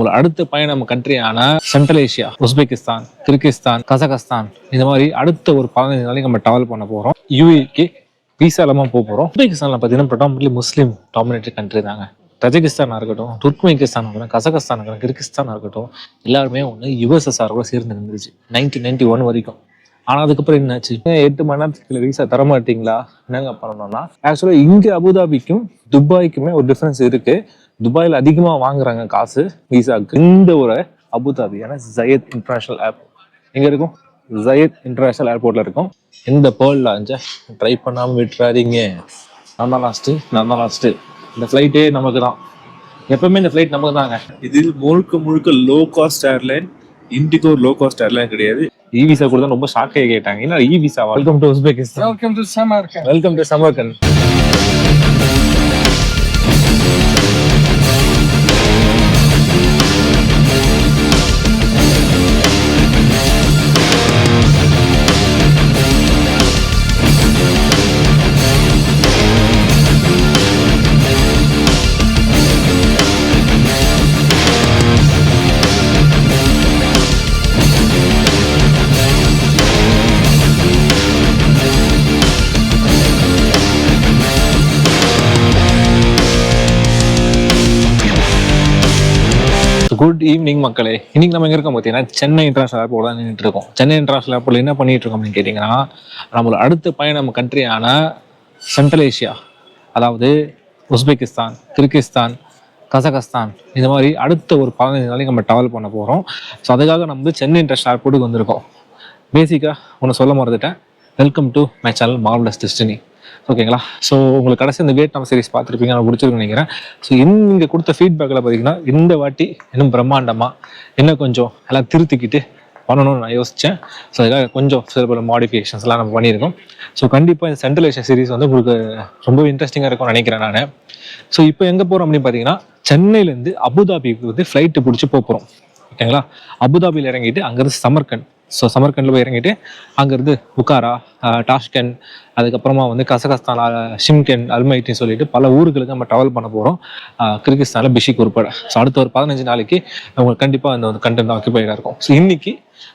உங்களோட அடுத்த பயணம் கண்ட்ரியான Central Asia Uzbekistan Kyrgyzstan Kazakhstan இந்த மாதிரி அடுத்த ஒரு பதினஞ்சு நாளைக்கு நம்ம டிராவல் பண்ண போறோம். யூஏக்கு விசா இல்லாம போக போறோம். உஸ்பெகிஸ்தான்ல பார்த்தீங்கன்னா ப்ரொடாமினட்லி முஸ்லீம் டாமினேட்டட் கண்ட்ரி தாங்க. தஜகிஸ்தானா இருக்கட்டும் துர்க்மெனிஸ்தான் இருக்கட்டும் கசகஸ்தான் இருக்கட்டும் கிர்கிஸ்தானாக இருக்கட்டும் எல்லாருமே ஒன்று யுஎஸ்எஸ்ஆர் கூட சேர்ந்து இருந்துச்சு நைன்டீன் நைன்டி ஒன் வரைக்கும். ஆனால் அதுக்கப்புறம் என்னாச்சு? எட்டு மணி நேரத்துக்கு விசா தர மாட்டீங்களா? என்னங்க பண்ணணும்னா? ஆக்சுவலாக இங்கே அபுதாபிக்கும் துபாய்க்குமே ஒரு டிஃப்ரென்ஸ் இருக்குது துபாயில் அதிகமாக வாங்குறாங்க காசு விசாக்கு. இந்த ஒரு அபுதாபி ஏன்னா ஜயத் இன்டர்நேஷனல் ஏர்போர்ட் எங்க இருக்கும்? ஜயத் இன்டர்நேஷனல் ஏர்போர்ட்ல இருக்கும். இந்த பேர்ல் லாஞ்சை ட்ரை பண்ணாமல் விட்டுறாதீங்க. நான் தான் லாஸ்ட்டு நான் தான் லாஸ்ட்டு இந்த ஃப்ளைட்டே நமக்கு தான். எப்பவுமே இந்த ஃப்ளைட் நமக்கு தாங்க. இதில் முழுக்க முழுக்க low cost airline IndiGo low cost airline கிடையாது. இ விசா கூட தான் ரொம்ப ஷாக்கே கேட்டாங்க. என்ன e visa welcome to Uzbekistan Welcome to Samarkand. Welcome to Samarkand good evening மக்களே. இன்னைக்கு நம்ம எங்க இருக்கோம் பார்த்தீங்கன்னா சென்னை இன்டர்நேஷனல் ஏர்போர்ட் தான் நின்றுட்டு இருக்கோம். சென்னை இன்டர்நேஷனல் ஏர்போர்ட்ல என்ன பண்ணிட்டு இருக்கோம் அப்படின்னு கேட்டிங்கன்னா நம்மளோட அடுத்த பயணம் கண்ட்ரியான சென்ட்ரல் ஏஷியா அதாவது உஸ்பெகிஸ்தான் கிர்கிஸ்தான் கசகஸ்தான் இந்த மாதிரி அடுத்த ஒரு பதினஞ்சு நாளைக்கு நம்ம ட்ராவல் பண்ண போகிறோம் ஸோ அதுக்காக நம்ம வந்து சென்னை இன்டர்நேஷனல் ஏர்போர்ட்டுக்கு வந்திருக்கோம். பேசிக்காக ஒன்று சொல்ல மறந்துட்டேன். Welcome to my channel marvellous destiny ஓகேங்களா? ஸோ உங்களுக்கு கடைசி இந்த வியட்நாம் சீரிஸ் பார்த்துருப்பீங்க நான் பிடிச்சிருக்குன்னு நினைக்கிறேன். ஸோ இங்கே கொடுத்த ஃபீட்பேக்கில் பார்த்தீங்கன்னா இந்த வாட்டி இன்னும் பிரம்மாண்டமாக இன்னும் கொஞ்சம் எல்லாம் திருத்திக்கிட்டு பண்ணணும்னு நான் யோசித்தேன் ஸோ அதுக்காக கொஞ்சம் சில பல மாடிஃபிகேஷன்ஸ்லாம் நம்ம பண்ணியிருக்கோம். ஸோ கண்டிப்பாக இந்த சென்ட்ரல் ஏஷியா சீரிஸ் வந்து உங்களுக்கு ரொம்ப இன்ட்ரெஸ்டிங்காக இருக்கும்னு நினைக்கிறேன் நான். ஸோ இப்போ எங்கே போகிறோம் அப்படின்னு பார்த்தீங்கன்னா சென்னையிலேருந்து அபுதாபிக்கு வந்து ஃப்ளைட்டு பிடிச்சி போகிறோம் ஓகேங்களா? அபுதாபியில் இறங்கிட்டு அங்கேருந்து சமர்கண்ட் ஸோ சமர்கண்டில் போய் இறங்கிட்டு அங்கேருந்து உக்காரா டாஷ்கன் அதுக்கப்புறமா வந்து கசகஸ்தான் ஷிம்கென் அல்மைட்டின்னு சொல்லிட்டு பல ஊர்களுக்கு நம்ம ட்ராவல் பண்ண போகிறோம் கிர்கிஸ்தானில் பிஷிக் உட்பட ஸோ அடுத்த ஒரு பதினஞ்சு நாளைக்கு உங்களுக்கு கண்டிப்பாக அந்த ஒரு கண்டென்ட் ஆக்கிபைடாக இருக்கும். ஸோ இன்னைக்கு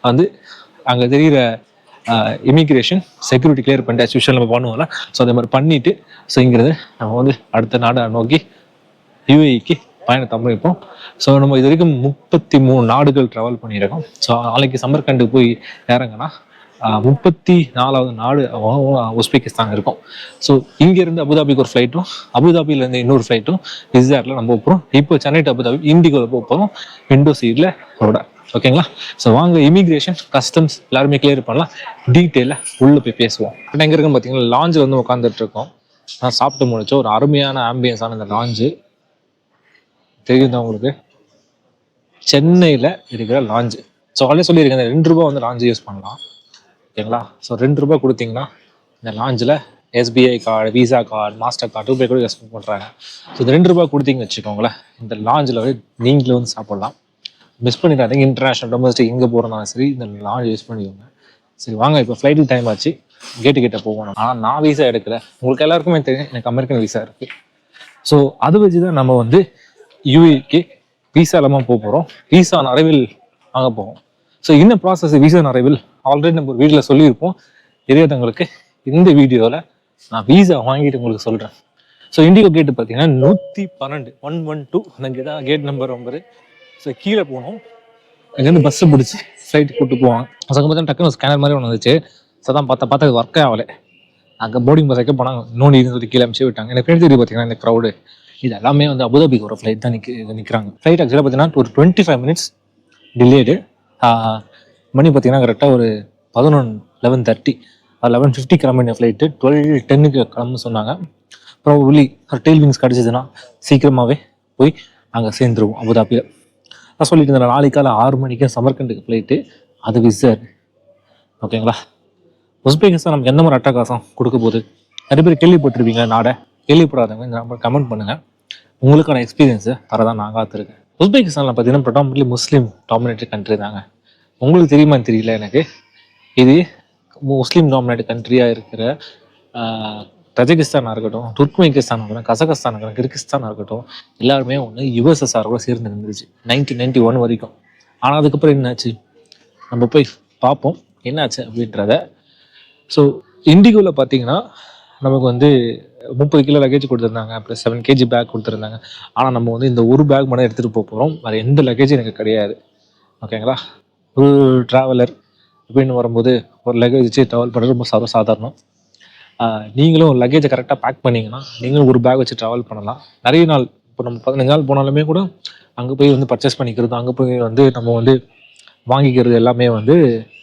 வந்து அங்கே தெரிகிற இமிக்ரேஷன் செக்யூரிட்டி கிளியர் பண்ணிட்டு அச்சுவல் நம்ம பண்ணுவோம்ல. ஸோ அதே மாதிரி பண்ணிட்டு ஸோ இங்கிறது நம்ம வந்து அடுத்த நாடை நோக்கி யூஏஇக்கு பயணம் தமிழ்ப்போம் ஸோ நம்ம இது வரைக்கும் முப்பத்தி மூணு நாடுகள் ட்ராவல் பண்ணியிருக்கோம். ஸோ நாளைக்கு சமர்கண்டு போய் இறங்கினா முப்பத்தி நாலாவது நாடு உஸ்பெகிஸ்தான் இருக்கும். ஸோ இங்கேருந்து அபுதாபிக்கு ஒரு ஃப்ளைட்டும் அபுதாபியிலேருந்து இன்னொரு ஃப்ளைட்டும் இஸ்ரேலில் நம்ம போகிறோம் இப்போ சென்னை டு அபுதாபி இண்டிகோவில் போக போகிறோம் விண்டோ சீட்டில் ரோட ஓகேங்களா ஸோ வாங்க இமிக்ரேஷன் கஸ்டம்ஸ் எல்லாருமே கிளியர் பண்ணலாம். டீட்டெயிலாக உள்ளே போய் பேசுவோம். எங்கே இருக்குன்னு பார்த்தீங்கன்னா லாஞ்சில் வந்து உட்காந்துட்டு இருக்கோம். நான் சாப்பிட்டு முடிச்சோம். ஒரு அருமையான ஆம்பியன்ஸான இந்த லாஞ்சு தெரியுதா உங்களுக்கு? சென்னையில் இருக்கிற லாஞ்சு ஸோ ஆல்ரெடி சொல்லியிருக்கேன் ரெண்டு ரூபா வந்து லாஞ்சு யூஸ் பண்ணலாம். ஓகேங்களா? ஸோ ரெண்டு ரூபா கொடுத்தீங்கன்னா இந்த லாஞ்சில் SBI card visa card Mastercard ரூபாய் கூட யூஸ் பண்ணுறாங்க ஸோ இந்த ரெண்டு ரூபா கொடுத்தீங்கன்னு வச்சுக்கோங்களேன் இந்த லாஞ்சில் வந்து நீங்களே வந்து சாப்பிட்லாம். மிஸ் பண்ணிடாதீங்க இன்டர்நேஷனல் டொமஸ்டிக் எங்கே போகிறனாலும் சரி இந்த லாஞ்ச் யூஸ் பண்ணிக்கோங்க. சரி வாங்க இப்போ ஃப்ளைட்டு டைம் ஆச்சு. கேட்டு கிட்ட போகணும். ஆனால் நான் விசா எடுக்கல. உங்களுக்கு எல்லாருக்குமே தெரியும் எனக்கு அமெரிக்கன் விசா இருக்குது ஸோ அதை வச்சு தான் நம்ம வந்து யூஏக்கு விசா இல்லாமல் போக போகிறோம் விசா நிறைவில் வாங்க போவோம் ஸோ என்ன ப்ராசஸ் விசா நிறைவில் ஆல்ரெடி நம்ம ஒரு வீட்டில் சொல்லியிருப்போம். தெரியாதவங்களுக்கு இந்த வீடியோவில் நான் விசா வாங்கிட்டு உங்களுக்கு சொல்கிறேன் ஸோ இண்டிகோ கேட்டு பார்த்தீங்கன்னா நூற்றி பன்னெண்டு ஒன் ஒன் டூ அந்த தான் கேட் நம்பர் நம்பரு ஸோ கீழே போனோம். அங்கேருந்து பஸ்ஸை பிடிச்சி ஃப்ளைட் கூட்டு போவாங்க. அங்கே பார்த்தா டக்குனு ஸ்கேனர் மாதிரி ஒன்று வந்துச்சு. ஸோ தான் பார்த்தா பார்த்தா அது ஒர்க்கே ஆகலை. அங்கே போர்டிங் பஸ் வைக்க போனாங்க. நோண்டி சொல்லி கீழே அமிச்சு விட்டாங்க. எனக்கு பின்னாடி தெரியும் பார்த்தீங்கன்னா இந்த க்ரௌடு இது எல்லாமே வந்து அபுதாபிக்கு ஒரு ஃப்ளைட் தான் நிற்க நிற்கிறாங்க ஃப்ளைட் ஆக்சுவலாக பார்த்தீங்கன்னா ஒரு டுவெண்ட்டி ஃபைவ் மினிட்ஸ் டிலேடு மணி பார்த்தீங்கன்னா கரெக்டாக ஒரு பதினொன்று லெவன் தேர்ட்டி லெவன் ஃபிஃப்டி கிளம்பின ஃப்ளைட்டு டுவெல் டென்னுக்கு கிளம்ப சொன்னாங்க. ப்ராபப்ளி டெய்ல் விங்ஸ் கிடச்சிதுன்னா சீக்கிரமாகவே போய் அங்கே சேர்ந்துருவோம் அபுதாபியில் நான் சொல்லிட்டு இருந்தேன் நாளைக்கு காலை ஆறு மணிக்கு சமர்கண்டுக்கு ஃப்ளைட்டு அது விசர் ஓகேங்களா உஸ்பெகிஸ்தான் நமக்கு எந்த மாதிரி அட்டகாசம் கொடுக்க போகுது? நிறைய பேர் கேள்விப்பட்டிருப்பீங்க நாடை. கேள்விப்படாதவங்க இந்த நம்பர் கமெண்ட் பண்ணுங்கள் உங்களுக்கான எக்ஸ்பீரியன்ஸை தரதான் நான் காத்திருக்கேன். உஸ்பெகிஸ்தானில் பார்த்தீங்கன்னா ப்ரொடாமினட்லி முஸ்லீம் டாமினேட்டட் கண்ட்ரி தாங்க. உங்களுக்கு தெரியுமான்னு தெரியல எனக்கு. இது முஸ்லீம் டாமினேட்டட் கண்ட்ரியாக இருக்கிற தஜகிஸ்தானாக இருக்கட்டும் துர்க்மெனிஸ்தான் இருக்கட்டும் கசகஸ்தான் இருக்கட்டும் கிர்கிஸ்தானாக இருக்கட்டும் எல்லாருமே ஒன்று யுஎஸ்எஸ்ஆர் கூட சேர்ந்து இருந்துச்சு நைன்டீன் நைன்டி ஒன் வரைக்கும். ஆனால் அதுக்கப்புறம் என்னாச்சு? நம்ம போய் பார்ப்போம் என்னாச்சு அப்படின்றத. ஸோ இண்டிகோவில் பார்த்தீங்கன்னா நமக்கு வந்து முப்பது கிலோ லக்கேஜ் கொடுத்துருந்தாங்க ப்ளஸ் செவன் கேஜி பேக் கொடுத்துருந்தாங்க. ஆனால் நம்ம வந்து இந்த ஒரு பேக் மட்டும் எடுத்துகிட்டு போக போகிறோம் வேறு எந்த லக்கேஜும் எனக்கு கிடையாது. ஓகேங்களா ஒரு ட்ராவலர் அப்படின்னு வரும்போது ஒரு லக்கேஜ் வச்சு ட்ராவல் பண்ணுறது ரொம்ப சர்வ சாதாரணம். நீங்களும் லக்கேஜை கரெக்டாக பேக் பண்ணிங்கன்னா நீங்களும் ஒரு பேக் வச்சு ட்ராவல் பண்ணலாம். நிறைய நாள் இப்போ நம்ம பதினஞ்சு நாள் போனாலுமே கூட அங்கே போய் வந்து பர்ச்சேஸ் பண்ணிக்கிறது அங்கே போய் வந்து நம்ம வந்து வாங்கிக்கிறது எல்லாமே வந்து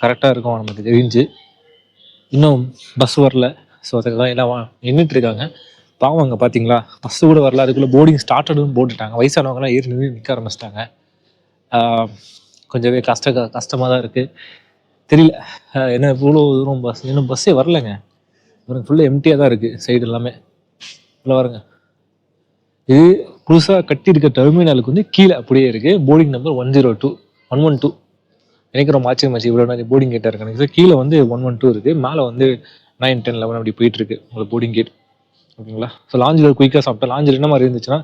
கரெக்டாக இருக்கும் நமக்கு தெரிஞ்சு. இன்னும் பஸ் வரல. ஸோ அதுக்கு எல்லாம் வா- இருக்காங்க பாவம் அங்கே பார்த்தீங்களா பஸ்ஸு கூட வரல அதுக்குள்ளே போர்டிங் ஸ்டார்டடும் போட்டுட்டாங்க. வயசானவங்கலாம் ஏறி நின்று நிற்க ஆரம்பிச்சிட்டாங்க. கொஞ்சமே கஷ்ட கஷ்டமாக தான் இருக்குது தெரியல என்ன இவ்வளோ தூரம் பஸ் இன்னும் பஸ்ஸே வரலங்க. பாருங்க ஃபுல்லாக எம்டியாக தான் இருக்குது சைடு எல்லாமே. இல்லை பாருங்க. இது புதுசாக கட்டியிருக்க டெர்மினலுக்கு வந்து கீழே அப்படியே இருக்குது boarding number one zero two one one two எனக்கு ரொம்ப ஆச்சரியமாச்சு இவ்வளோ நாள் போர்டிங் கேட்டாக இருக்கு எனக்கு கீழே வந்து ஒன் ஒன் டூ இருக்குது மேலே வந்து நைன் டென் லெவன் அப்படி போயிட்டுருக்கு. உங்களுக்கு போர்டிங் கேட் ஓகேங்களா? ஸோ லாஞ்சில் குயிக்காக சாப்பிட்டேன். லாஞ்சில் என்ன மாதிரி இருந்துச்சுன்னா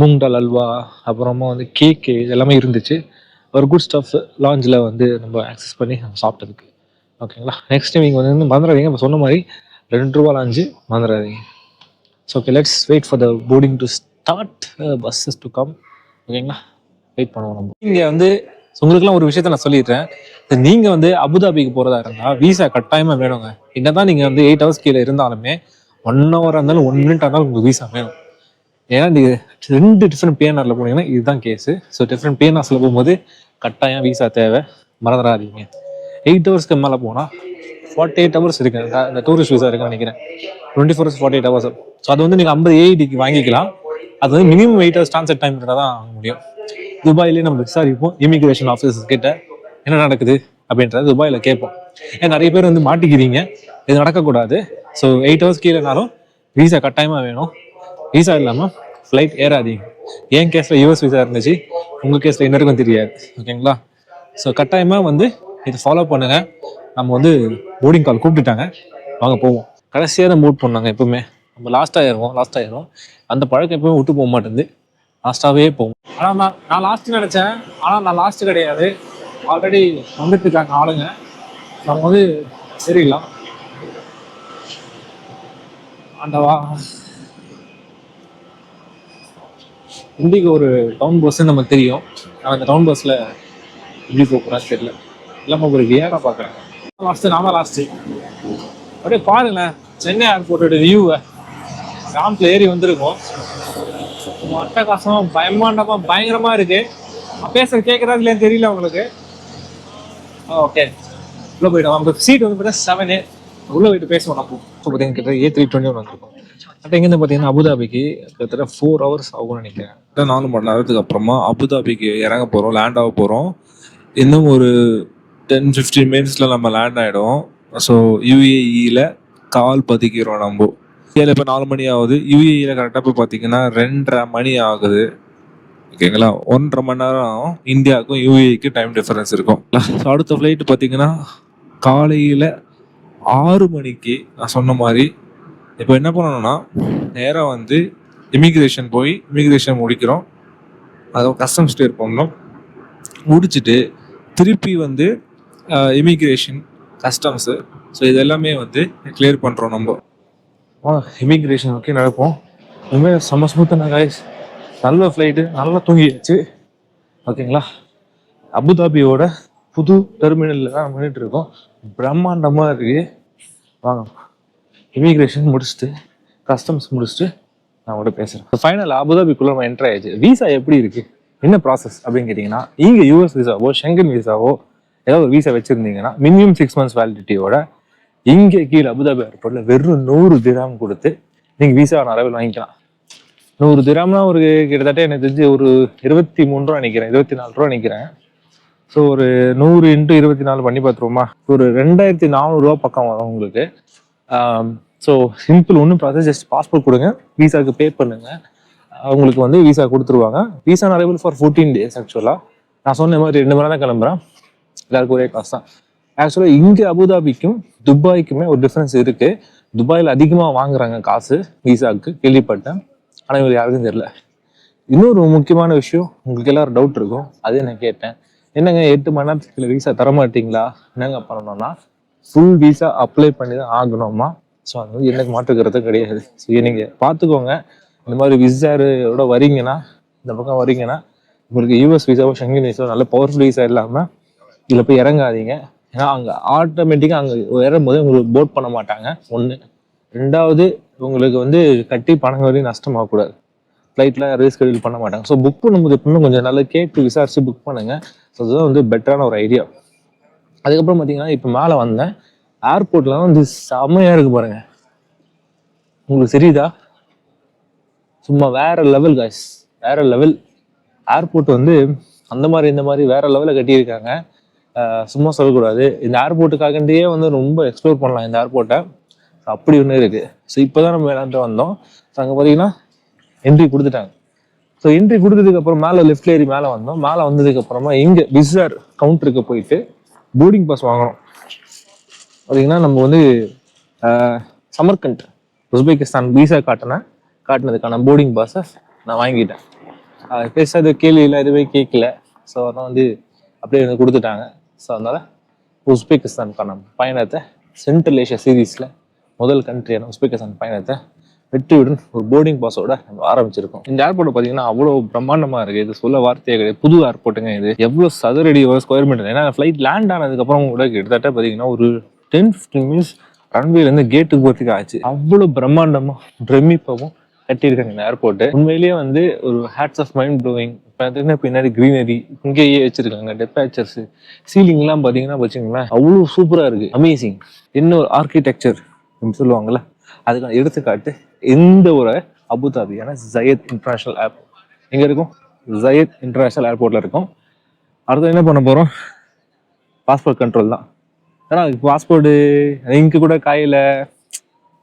மூங் டால் அல்வா அப்புறமா வந்து கேக்கு இது எல்லாமே இருந்துச்சு. ஒரு குட் ஸ்டஃப் லாஞ்சில் வந்து நம்ம ஆக்சஸ் பண்ணி நம்ம சாப்பிட்டதுக்கு. ஓகேங்களா? நெக்ஸ்ட் டைம் நீங்கள் வந்து மறந்துடாதீங்க. இப்போ சொன்ன மாதிரி ரெண்டு ரூபா லாஞ்சு மறந்துடாதீங்க. So okay let's wait for the boarding to start buses to come ஓகேங்களா? வெயிட் பண்ணுவோம் நம்ம. இங்கே வந்து ஸோ உங்களுக்குலாம் ஒரு விஷயத்த நான் சொல்லிடுறேன். நீங்க வந்து அபுதாபிக்கு போறதா இருந்தா விசா கட்டாயமா வேணுங்க. என்னதான் நீங்க வந்து எயிட் ஹவர்ஸ் கீழே இருந்தாலுமே ஒன் ஹவரா இருந்தாலும் ஒன் மினிட் இருந்தாலும் உங்களுக்கு விசா வேணும். ஏன்னா நீங்க ரெண்டு டிஃப்ரெண்ட் பிஎன்ஆர்ல போனீங்கன்னா இதுதான் கேஸ் ஸோ டிஃப்ரெண்ட் பிஎன்ஆர்ஸ்ல போகும்போது கட்டாயம் விசா தேவை. மறந்துடாதீங்க. எயிட் ஹவர்ஸ்க்கு மேலே போனால் ஃபார்ட்டி எயிட் ஹவர்ஸ் இருக்கு. இந்த- டூரிஸ்ட் விசா இருக்குன்னு நினைக்கிறேன். Twenty four forty eight hours so அது வந்து நீங்கள் ஐம்பது ஏஐடிக்கு வாங்கிக்கலாம். அது வந்து minimum eight hours transfer time இருந்தால் தான் வாங்க முடியும். துபாயிலே நம்ம விசாரிப்போம். இமிகிரேஷன் ஆஃபீஸர்ஸ் கிட்ட என்ன நடக்குது அப்படின்றத துபாயில் கேட்போம். ஏன் நிறைய பேர் வந்து மாட்டிக்கிறீங்க. இது நடக்கக்கூடாது. ஸோ எயிட் ஹவர்ஸ் கீழேனாலும் விசா கட்டாயமாக வேணும். விசா இல்லாமல் ஃப்ளைட் ஏறாதீங்க. என் கேஸில் யூஎஸ் விசா இருந்துச்சு? உங்கள் கேஸில் இன்னருக்கும் தெரியாது. ஓகேங்களா ஸோ கட்டாயமாக வந்து இதை ஃபாலோ பண்ணுங்க. நம்ம வந்து போர்டிங் கால் கூப்பிட்டுட்டாங்க. வாங்க போவோம். கடைசியாக தான் மூட் பண்ணாங்க எப்பவுமே. நம்ம லாஸ்ட்டாக ஏறுவோம் லாஸ்ட்டாக ஏறுவோம். அந்த பழக்கம் எப்பவுமே விட்டு போக மாட்டேங்குது. லாஸ்ட்டாகவே போவோம் ஆனால் நான் நான் லாஸ்ட் நினச்சேன். ஆனால் நான் லாஸ்ட் கிடையாது. ஆல்ரெடி வந்துட்டு இருக்காங்க ஆளுங்க. நம்ம வந்து சரிலாம் ஆண்டவா. இன்றைக்கு ஒரு டவுன் பஸ்ஸுன்னு நமக்கு தெரியும். நான் அந்த டவுன் பஸ்ஸில் எப்படி போகிறேன் தெரியல இல்லாமல் ஒரு வியாரா பார்க்குறேன் லாஸ்ட்டு நாம லாஸ்ட்டு அப்படியே பாருங்களேன். சென்னை ஏர்போர்ட்டோட வியூவை கிராமத்தில் ஏறி வந்திருக்கோம். அட்டகாசமா பயமாண்டமா பயங்கரமா இருக்கு. நான் பேசுறது இல்லையான்னு தெரியல உங்களுக்கு. ஓகே உள்ள போயிடும் நம்ம சீட் வந்து பார்த்தீங்கன்னா செவனு உள்ள போயிட்டு பேசுவோம் அப்போ இப்போ பார்த்தீங்கன்னா கிட்ட ஏ த்ரீ டுவெண்ட்டி ஒன் வந்திருக்கும். அப்போ எங்கேருந்து பார்த்தீங்கன்னா அபுதாபிக்கு கிட்டத்தட்ட ஃபோர் ஹவர்ஸ் ஆகும்னு நினைக்கிறேன். இன்னும் நாலு மணி நேரத்துக்கு அப்புறமா அபுதாபிக்கு இறங்க போகிறோம் லேண்ட் ஆக போகிறோம் இன்னும் ஒரு டென் ஃபிஃப்டீன் மினிட்ஸில் நம்ம லேண்ட் ஆகிடும் ஸோ யூஏஇயில் கால் பதிக்கிறோம் நம்ம. ஏழு இப்போ நாலு மணி ஆகுது. யூஏஇயில் கரெக்டாக போய் பார்த்தீங்கன்னா ரெண்டரை மணி ஆகுது. ஓகேங்களா ஒன்றரை மணி நேரம் இந்தியாவுக்கும் யூஏஇக்கும் டைம் டிஃபரன்ஸ் இருக்கும். ஸோ அடுத்த ஃப்ளைட்டு பார்த்தீங்கன்னா காலையில் ஆறு மணிக்கு நான் சொன்ன மாதிரி இப்போ என்ன பண்ணணும்னா நேராக வந்து இமிக்ரேஷன் போய் இமிக்ரேஷன் முடிக்கிறோம். அது கஸ்டம்ஸ் கிளியர் பண்ணணும் முடிச்சுட்டு திருப்பி வந்து இமிக்ரேஷன் கஸ்டம்ஸு ஸோ இது எல்லாமே வந்து கிளியர் பண்ணுறோம் நம்ம. இமிக்ரேஷன் ஓகே நடப்போம். உண்மையாக செம்ம ஸ்மூத்தான காய்ஸ் நல்ல ஃப்ளைட்டு நல்லா தூங்கிடுச்சு ஓகேங்களா? அபுதாபியோட புது டெர்மினலில் தான் பண்ணிட்டு இருக்கோம். பிரம்மாண்டமாக இருக்கு. வாங்க இமிக்ரேஷன் முடிச்சுட்டு கஸ்டம்ஸ் முடிச்சுட்டு நான் கூட பேசுகிறேன் ஃபைனல் அபுதாபிக்குள்ளே நம்ம என்ட்ரு ஆயிடுச்சு விசா எப்படி இருக்குது என்ன ப்ராசஸ் அப்படின்னு கேட்டிங்கன்னா நீங்கள் யூஎஸ் விசாவோ ஷெங்கன் விசாவோ ஏதாவது ஒரு விசா வச்சுருந்தீங்கன்னா மினிமம் சிக்ஸ் மந்த்ஸ் வேலிடிட்டியோட இங்கே கீழே அபுதாபி ஏர்போர்ட்ல வெறும் நூறு திராம் கொடுத்து நீங்கள் விசா அரைவில் வாங்கிக்கலாம். நூறு திராம்னா ஒரு கிட்டத்தட்ட எனக்கு தெரிஞ்சு ஒரு இருபத்தி மூணு ரூபா நினைக்கிறேன் இருபத்தி நாலு ரூபா நினைக்கிறேன். ஸோ ஒரு நூறு இன்ட்டு இருபத்தி நாலு பண்ணி பார்த்துருவோமா? ஒரு ரெண்டாயிரத்தி நானூறுரூவா பக்கம் வரும் உங்களுக்கு. ஸோ சிம்பிள் ஒன்றும் ப்ராசஸ் ஜஸ்ட் பாஸ்போர்ட் கொடுங்க விசாவுக்கு பே பண்ணுங்க. அவங்களுக்கு வந்து விசா கொடுத்துருவாங்க. Visa arrival for fourteen days ஆக்சுவலாக நான் சொன்ன மாதிரி ரெண்டு மணி நேரம் தான் கிளம்புறேன். எல்லாருக்கும் ஒரே காசு தான். ஆக்சுவலாக இங்கே அபுதாபிக்கும் துபாய்க்குமே ஒரு டிஃப்ரென்ஸ் இருக்குது துபாயில் அதிகமாக வாங்குறாங்க காசு விசாவுக்கு கேள்விப்பட்டேன். ஆனால் இவர் யாருக்கும் தெரியல. இன்னொரு முக்கியமான விஷயம் உங்களுக்கு எல்லாரும் டவுட் இருக்கும். அதே நான் கேட்டேன். என்னங்க எட்டு மணி நேரத்துக்கு விசா தர மாட்டீங்களா என்னங்க பண்ணணும்னா ஃபுல் விசா அப்ளை பண்ணி தான் ஆகணுமா? ஸோ அது வந்து எனக்கு மாற்றுக்கிறது கிடையாது. ஸோ நீங்கள் பார்த்துக்கோங்க. இந்த மாதிரி விசாரோட வரீங்கன்னா இந்த பக்கம் வரீங்கன்னா உங்களுக்கு யூஎஸ் விசாவோ ஷங்கின் விசாவோ நல்ல பவர்ஃபுல் விசா இல்லாமல் இதில் போய் இறங்காதீங்க. ஏன்னா அங்கே ஆட்டோமேட்டிக்காக அங்கே இறங்கும்போது உங்களுக்கு போட் பண்ண மாட்டாங்க. ஒன்று ரெண்டாவது உங்களுக்கு வந்து கட்டி பணம் வரையும் நஷ்டமாகக்கூடாது ஃப்ளைட்டில் ரீஸ்கெடியூல் பண்ண மாட்டாங்க. ஸோ புக் பண்ணும்போது எப்பவுமே கொஞ்சம் நல்லா கேட்டு விசாரித்து புக் பண்ணுங்கள் ஸோ அதுதான் வந்து பெட்டரான ஒரு ஐடியா அதுக்கப்புறம் பார்த்தீங்கன்னா இப்போ மேலே வந்தேன். ஏர்போர்ட்லாம் வந்து செம்மையாக இருக்கு பாருங்க. உங்களுக்கு தெரியுதா? சும்மா வேற லெவல் காய்ஸ் வேற லெவல் ஏர்போர்ட் வந்து அந்த மாதிரி இந்த மாதிரி வேற லெவலில் கட்டியிருக்காங்க. சும்மா சொல்லக்கூடாது. இந்த ஏர்போர்ட்டுக்காகண்டியே வந்து ரொம்ப எக்ஸ்ப்ளோர் பண்ணலாம் இந்த ஏர்போர்ட்டை அப்படி ஒன்று இருக்குது ஸோ இப்போ தான் நம்ம விளாண்டு வந்தோம். ஸோ அங்கே பார்த்தீங்கன்னா என்ட்ரி கொடுத்துட்டாங்க. ஸோ என்ட்ரி கொடுத்ததுக்கப்புறம் மேலே லெஃப்ட் ஏறி மேலே வந்தோம். மேலே வந்ததுக்கப்புறமா இங்கே விசார் கவுண்டருக்கு போயிட்டு போர்டிங் பாஸ் வாங்கணும் பார்த்தீங்கன்னா நம்ம வந்து சமர்கண்ட் உஸ்பெகிஸ்தான் விசா காட்டினேன் காட்டினதுக்கான போர்டிங் பாஸை நான் வாங்கிட்டேன். ஆஹ், பேசாத இல்லை எதுவுமே கேட்கல ஸோ அதான் வந்து அப்படியே எனக்கு கொடுத்துட்டாங்க. ஸோ அதனால் உஸ்பெகிஸ்தானுக்கான பயணத்தை சென்ட்ரல் ஏஷியா சீரீஸில் முதல் கண்ட்ரியான உஸ்பெகிஸ்தான் பயணத்தை வெற்றியுடன் ஒரு போர்டிங் பாஸோட நம்ம ஆரம்பிச்சிருக்கோம். இந்த ஏர்போர்ட் பார்த்தீங்கன்னா அவ்வளோ பிரம்மாண்டமாக இருக்குது இது சொல்ல வார்த்தையே கிடையாது. புது ஏர்போர்ட்டுங்க இது. எவ்வளோ சதுரடி ஸ்கொயர் மீட்டர் ஏன்னா ஃப்ளைட் லேண்ட் ஆனதுக்கப்புறம் கூட கிட்டத்தட்ட பார்த்தீங்கன்னா ஒரு டென் ஃபிஃப்டின் மினிட்ஸ் ரன்வேலேருந்து கேட்டுக்கு போகிறதுக்கு ஆச்சு. அவ்வளோ பிரம்மாண்டமாக பிரமிப்பாகவும் கட்டியிருக்காங்க இந்த ஏர்போர்ட்டு உண்மையிலேயே வந்து ஒரு ஹேட்ஸ் ஆஃப் மைண்ட் ப்ளோவிங் பார்த்தீங்கன்னா பின்னாடி க்ரீனரி இங்கேயே வச்சிருக்காங்க டெப்பாச்சர்ஸ் சீலிங்லாம் பார்த்தீங்கன்னா வச்சுங்களேன் அவ்வளோ சூப்பராக இருக்குது அமேசிங் என்ன ஒரு ஆர்கிடெக்சர் சொல்லுவாங்கள்ல அதுக்கான எடுத்துக்காட்டு எந்த ஒரு அபுதாபியான ஜயத் இன்டர்நேஷ்னல் ஏர்போர்ட் எங்கே இருக்கும்? ஜயத் இன்டர்நேஷ்னல் ஏர்போர்ட்டில் இருக்கும். அடுத்து என்ன பண்ண போகிறோம் பாஸ்போர்ட் கண்ட்ரோல் தான். ஏன்னா பாஸ்போர்ட்டு இங்கே கூட காயில.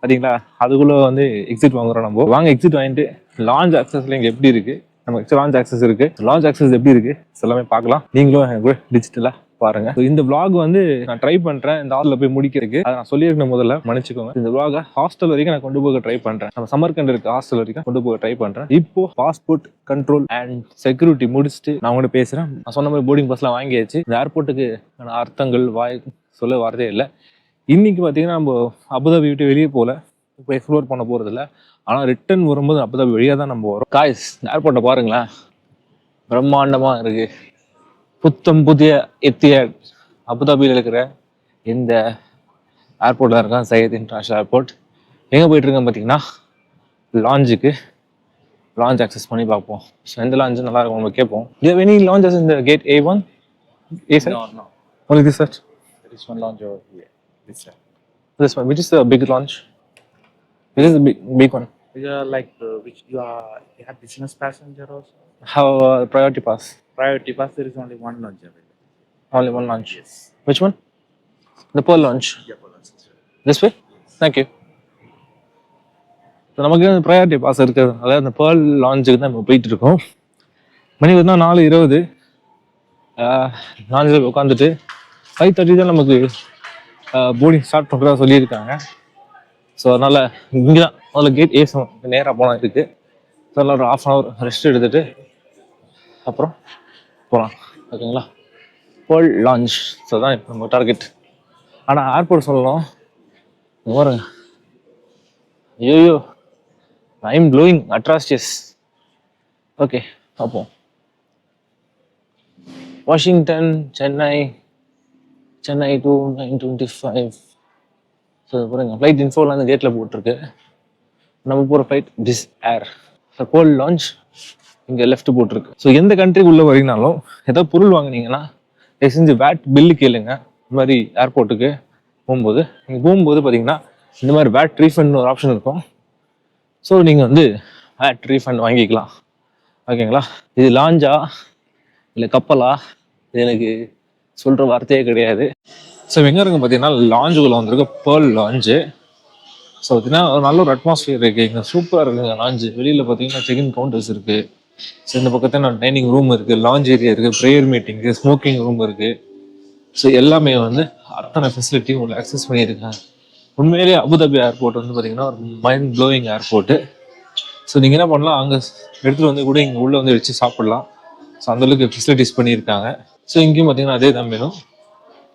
பார்த்தீங்களா அதுக்குள்ளே வந்து எக்ஸிட் வாங்குறோம் நம்ம. வாங்க எக்ஸிட் வாங்கிட்டு லான்ச் ஆக்சஸ்ல இங்கே எப்படி இருக்குது நமக்கு லான்ச் ஆக்சஸ் இருக்கு. லான்ச் ஆக்சஸ் எப்படி இருக்கு? எல்லாமே பார்க்கலாம். நீங்களும் கூட டிஜிட்டலா பாருங்க. இந்த விளாக் வந்து நான் ட்ரை பண்றேன். இந்த ஹாலில் போய் முடிக்கிறதுக்கு. அதை நான் சொல்லியிருக்கேன் முதல்ல. மன்னிச்சுக்கோங்க. இந்த விளாக ஹாஸ்டல் வரைக்கும் நான் கொண்டு போக ட்ரை பண்றேன். நம்ம சமர்கண்ட் இருக்க. ஹாஸ்டல் வரைக்கும் கொண்டு போக ட்ரை பண்றேன். இப்போ பாஸ்போர்ட் கண்ட்ரோல் அண்ட் செக்யூரிட்டி முடிச்சுட்டு நான் உங்கள்கிட்ட பேசுறேன். நான் சொன்ன மாதிரி போர்டிங் பஸ்லாம் வாங்கியாச்சு. இந்த ஏர்போர்ட்டுக்கு அர்த்தங்கள் வாய் சொல்ல வரதே இல்லை. இன்னைக்கு பார்த்தீங்கன்னா நம்ம அபுதாபி விட்டு வெளியே போகல இப்போ எக்ஸ்ப்ளோர் பண்ண போகிறதில்ல ஆனால் ரிட்டர்ன் வரும்போது அபுதாபி வழியாக தான் நம்ம வரோம். காய்ஸ் ஏர்போர்ட்டை பாருங்களேன். பிரம்மாண்டமா இருக்கு. புத்தம் புதிய எத்திய அபுதாபியில் இருக்கிற இந்த ஏர்போர்ட்டில் இருக்கான் சையத் இன்டர்நேஷனல் ஏர்போர்ட் எங்கே போயிட்டு இருக்கேன் பார்த்தீங்கன்னா லாஞ்சுக்கு லான்ச் அக்சஸ் பண்ணி பார்ப்போம். ஸோ எந்த லான்ச் நல்லா இருக்கும் நம்ம கேட்போம். Do எனி லான்ச்சஸ் இந்த gate A one A sir only this sir There is one lounge over here. This side. this one which is the big launch this is the big, big one These are like uh, which you are you have business passenger also. how uh, priority pass Priority pass there is only one lounge available. only one launch Yes. which one the pearl launch Yeah, for us. this way thank you So, நமக்கு priority pass இருக்கிறதுனால அந்த pearl லான்ச்சுக்கு தான் நம்ம போயிட்டு இருக்கோம் மணி பார்த்தா நாலு இருபது லான்ச்சில் உட்காந்துட்டு ஃபைவ் தேர்ட்டி தான் நமக்கு போர்டிங் ஸ்டார்ட் பண்ணுறதா சொல்லியிருக்காங்க ஸோ அதனால் இங்கே தான் முதல்ல கேட் ஏ நேராக போனால் இருக்குது ஸோ அதனால் ஒரு ஆஃப் அன் ஹவர் ரெஸ்ட் எடுத்துட்டு அப்புறம் போகலாம் ஓகேங்களா? பேர்ல் லான்ச் ஸோ தான் இப்போ நம்ம டார்கெட் ஆனால் ஏர்போர்ட் சொல்லணும். பாருங்க. ஐயோ ஐம் ப்ளூயிங் அட்ராஸ்டியஸ் ஓகே பார்ப்போம். Washington Chennai Chennai two nine twenty five so பாருங்கள் ஃப்ளைட் இன்ஃபோலாம் அந்த கேட்டில் போட்டிருக்கு. நம்ம போகிற flight this air so gold lounge இங்கே லெஃப்ட் போட்டிருக்கு. ஸோ எந்த கண்ட்ரிக்கு உள்ளே வரீங்கனாலும் ஏதோ பொருள் வாங்கினீங்கன்னா தயவு செஞ்சு வேட் பில்லு கேளுங்க. இந்த மாதிரி ஏர்போர்ட்டுக்கு போகும்போது. நீங்கள் போகும்போது பார்த்தீங்கன்னா இந்த மாதிரி வேட் ரீஃபண்ட் ஒரு ஆப்ஷன் இருக்கும். ஸோ நீங்கள் வந்து வேட் ரீஃபண்ட் வாங்கிக்கலாம். ஓகேங்களா இது லாஞ்சா இல்லை கப்பலா? இது எனக்கு சொல்கிற வார்த்தையே கிடையாது. ஸோ எங்கே இருக்கு பார்த்தீங்கன்னா லாஞ்சுக்குள்ளே வந்திருக்கு பேர்ல் லாஞ்சு ஸோ பார்த்தீங்கன்னா நல்ல ஒரு அட்மாஸ்ஃபியர் இருக்குது இங்கே சூப்பராக இருக்குங்க லாஞ்சு வெளியில் பார்த்தீங்கன்னா செக்இன் கவுண்டர்ஸ் இருக்குது ஸோ இந்த பக்கத்தில் டைனிங் ரூம் இருக்குது லாஞ்ச் ஏரியா இருக்குது ப்ரேயர் மீட்டிங்கு ஸ்மோக்கிங் ரூம் இருக்குது ஸோ எல்லாமே வந்து அத்தனை ஃபெசிலிட்டியும் உங்களை அக்சஸ் பண்ணியிருக்கேன் உண்மையிலேயே அபுதாபி ஏர்போர்ட் வந்து பார்த்தீங்கன்னா ஒரு மைண்ட் ப்ளோயிங் ஏர்போர்ட்டு ஸோ நீங்கள் என்ன பண்ணலாம் அங்கே எடுத்துகிட்டு வந்து கூட இங்கே உள்ளே வந்து வச்சு சாப்பிட்லாம். ஸோ அந்தளவுக்கு ஃபெசிலிட்டிஸ் பண்ணியிருக்காங்க. ஸோ இங்கேயும் பார்த்தீங்கன்னா அதே தான் வேணும்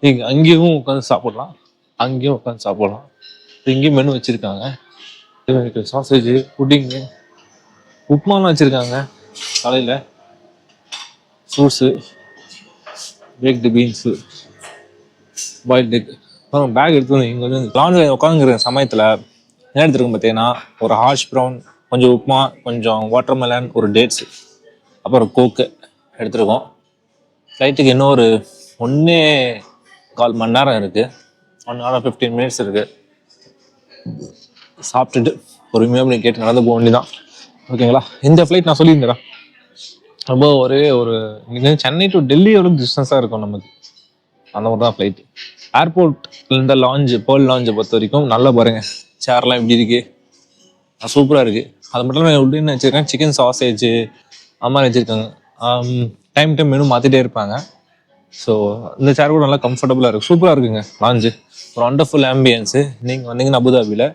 நீங்கள் அங்கேயும் உட்காந்து சாப்பிடலாம். அங்கேயும் உட்காந்து சாப்பிடலாம். இங்கேயும் மெனு வச்சுருக்காங்க. சாசேஜ் புட்டிங்கு உப்புமாலாம் வச்சுருக்காங்க. காலையில் fruits baked beans boiled egg அப்புறம் பேக் எடுத்து வந்து இங்கே வந்து லாண்டில் உட்காந்துருக்க சமயத்தில் என்ன எடுத்துருக்கோம் பார்த்தீங்கன்னா ஒரு ஹார்ஷ் ப்ரௌன் கொஞ்சம் உப்புமா கொஞ்சம் வாட்டர்மெலன் ஒரு டேட்ஸ் அப்புறம் கோக்கு எடுத்துருக்கோம். ஃப்ளைட்டுக்கு இன்னும் ஒரு ஒன்றே கால் மணி நேரம் இருக்குது ஒன் ஹவர் ஃபிஃப்டீன் மினிட்ஸ் இருக்குது சாப்பிட்டுட்டு பொறுமையாக நீங்கள் கேட்டு நடந்து போக வேண்டியதான் ஓகேங்களா? இந்த ஃப்ளைட் நான் சொல்லியிருந்தேன் ரொம்ப ஒரே ஒரு இங்கேருந்து சென்னை டு டெல்லி அளவுக்கு டிஸ்டன்ஸாக இருக்கும் நமக்கு. அந்த மாதிரி தான் ஃப்ளைட் ஏர்போர்ட்லேருந்து இந்த லாஞ்சு பேர்ல் லாஞ்சை பொறுத்த வரைக்கும் நல்லா பாருங்க. சேர்லாம் எப்படி இருக்குது சூப்பராக இருக்குது அது மட்டும் இல்லாமல் எப்படி என்ன வச்சுருக்கேன் சிக்கன் சாசேஜ் அம்மா வச்சுருக்காங்க. வச்சிருக்காங்க டைம் டைம் மெனு மாற்றிட்டே இருப்பாங்க. ஸோ இந்த சேர் கூட நல்லா கம்ஃபர்டபுளாக இருக்குது சூப்பராக இருக்குங்க லாஞ்சு ஒரு வண்டர்ஃபுல் ஆம்பியன்ஸு நீங்கள் வந்தீங்கன்னா அபுதாபியில்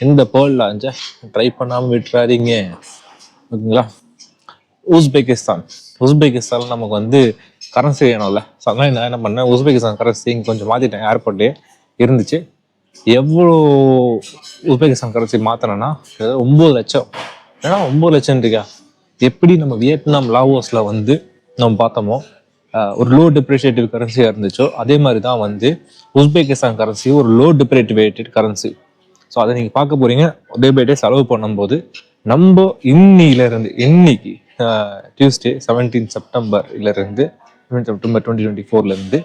இந்த பேர்ல் லாஞ்சை ட்ரை பண்ணாமல் விட்டுறாதீங்க. ஓகேங்களா? உஸ்பெகிஸ்தான். உஸ்பெகிஸ்தான் நமக்கு வந்து கரன்சி வேணும்ல. ஸோ அதனால் நான் என்ன பண்ணேன்? உஸ்பெகிஸ்தான் கரன்சி இங்கே கொஞ்சம் மாற்றிட்டேன் ஏர்போர்ட்லேயே இருந்துச்சு. எவ்வளோ உஸ்பெகிஸ்தான் கரன்சி மாற்றினேன்னா ஒம்பது லட்சம். ஏன்னா ஒம்பது லட்சம் இருக்கா எப்படி நம்ம வியட்நாம் லாவோஸில் வந்து நம்ம பார்த்தோமோ ஒரு லோ டிப்ரிஷியேட்டிவ் கரன்சியாக இருந்துச்சோ அதே மாதிரி தான் வந்து உஸ்பெகிஸ்தான் கரன்சி ஒரு லோ டிப்ரேட்டிவேட்டட் கரன்சி ஸோ அதை நீங்கள் பார்க்க போறீங்க. டே பை டே செலவு பண்ணும்போது நம்ம இன்னிலருந்து இன்னைக்கு டியூஸ்டே செவன்டீன் செப்டம்பர்லேருந்து செப்டம்பர் டுவெண்ட்டி டுவெண்ட்டி ஃபோர்லேருந்து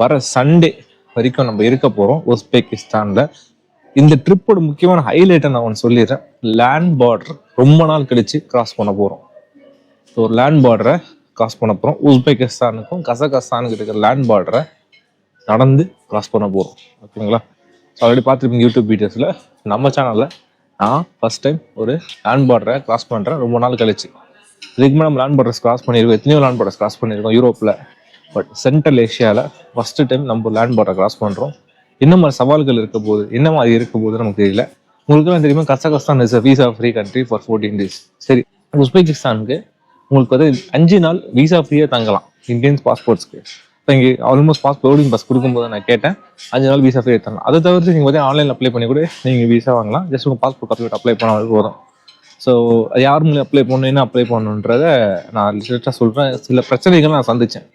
வர சண்டே வரைக்கும் நம்ம இருக்க போகிறோம் உஸ்பெகிஸ்தானில். இந்த ட்ரிப்போட முக்கியமான ஹைலைட்டை நான் ஒன்று சொல்லிடுறேன். லேண்ட் பார்டர் ரொம்ப நாள் கழித்து கிராஸ் பண்ண போகிறோம் ஸோ லேண்ட் பார்டரை கிராஸ் பண்ண போகிறோம் உஸ்பெகிஸ்தானுக்கும் கசகஸ்தானுக்கு இருக்கிற லேண்ட் பார்டரை நடந்து கிராஸ் பண்ண போகிறோம் ஓகேங்களா? ஸோ ஆல்ரெடி பார்த்துருப்பீங்க யூடியூப் வீடியோஸில் நம்ம சேனலில் நான் ஃபர்ஸ்ட் டைம் ஒரு லேண்ட் பார்டரை கிராஸ் பண்ணுறேன் ரொம்ப நாள் கழிச்சு. இதுக்கு மேலே நம்ம லேண்ட் பார்டர்ஸ் கிராஸ் பண்ணியிருக்கோம். எத்தனையோ லேண்ட் பார்டர்ஸ் கிராஸ் பண்ணியிருக்கோம் யூரோப்பில் பட் சென்ட்ரல் ஏஷியாவில் ஃபஸ்ட்டு டைம் நம்ம லேண்ட் பார்டரை கிராஸ் பண்ணுறோம் என்ன மாதிரி சவால்கள் இருக்க போகுது? என்ன மாதிரி இருக்க போகுது நமக்கு தெரியல. உங்களுக்கு தெரியுமா? Kazakhstan is visa free country for fourteen days சரி உஸ்பெகிஸ்தானுக்கு உங்களுக்கு வந்து அஞ்சு நாள் வீசா ஃப்ரீயாக தங்கலாம் இந்தியன்ஸ் பாஸ்போர்ட்ஸ்க்கு இப்போ இங்கே ஆல்மோஸ்ட் பாஸ் போர்டிங் பஸ் கொடுக்கும்போது நான் கேட்டேன் அஞ்சு நாள் வீசா ஃப்ரீயாக தரலாம். அதை தவிர்த்து நீங்கள் வந்து ஆன்லைனில் அப்ளை பண்ணி கூட நீங்கள் வீசா வாங்கலாம். ஜஸ்ட் உங்கள் பாஸ்போர்ட் அப்ளை அப்ளை பண்ணாலும் போதும். ஸோ யார் மூலம் அப்ளை பண்ணணும் என்ன அப்ளை பண்ணணுன்றத நான் லிஸ்ட்டாக சொல்கிறேன் சில பிரச்சனைகள் நான் சந்தித்தேன்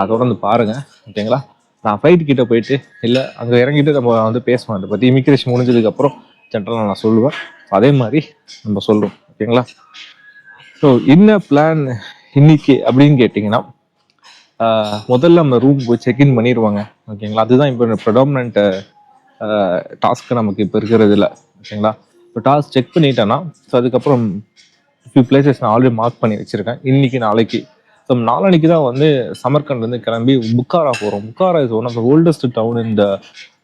அதோட வந்து பாருங்கள் ஓகேங்களா நான் ஃப்ளைட் கிட்ட போயிட்டு இல்லை அங்கே இறங்கிட்டு நம்ம வந்து பேசுவோம். அதை பற்றி இமிக்ரேஷன் முடிஞ்சதுக்கப்புறம் ஜென்ரலாக நான் சொல்லுவேன். அதே மாதிரி நம்ம சொல்கிறோம் ஓகேங்களா ஸோ என்ன பிளான் இன்னைக்கு அப்படின்னு கேட்டிங்கன்னா முதல்ல நம்ம ரூம் போய் செக்இன் பண்ணிடுவாங்க. ஓகேங்களா அதுதான் இப்போ ப்ரொடாமினன்ட் டாஸ்க்கு நமக்கு இப்போ இருக்கிறது இல்லை. ஓகேங்களா இப்போ டாஸ்க் செக் பண்ணிட்டேன்னா ஸோ அதுக்கப்புறம் ஃபியூ பிளேசஸ் நான் ஆல்ரெடி மார்க் பண்ணி வச்சுருக்கேன். இன்னைக்கு நாளைக்கு. ஸோ நாளைக்கு தான் வந்து சமர்கண்ட்லேருந்து கிளம்பி புக்காரா போகிறோம் Bukhara is one of the oldest town இந்த